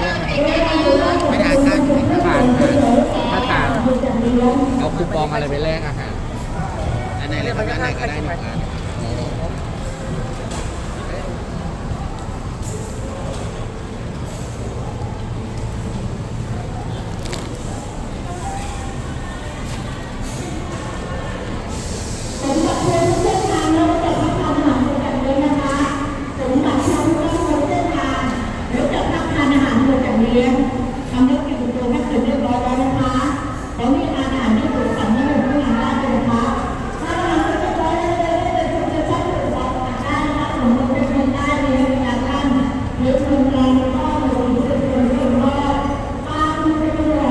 กอะไรได้บ้างไม่ทานข้าวใช่ไหมครับผ่านถ้าผ่านเอาคูปองอะไรไปแลกอาหารอันไหนเลยครับอันไหนก็ได้หนึ่งอัน ลี้ยงทำเรื่องกินตัวให้เสร็จเรียบร้อยแล้วนะคะแล้วนี่อานี่ถูกสั่งให้ผมผู้งานได้เลยนะคะถ้าทเสร็จเรียบร้อยแล้วเลยจะช่วยจะช่วยตรวจสอบได้นะผมเป็นได้เลยงานารือคุลองก็หรือคุณเป็นนร่มรอดตามคุณเป็นคน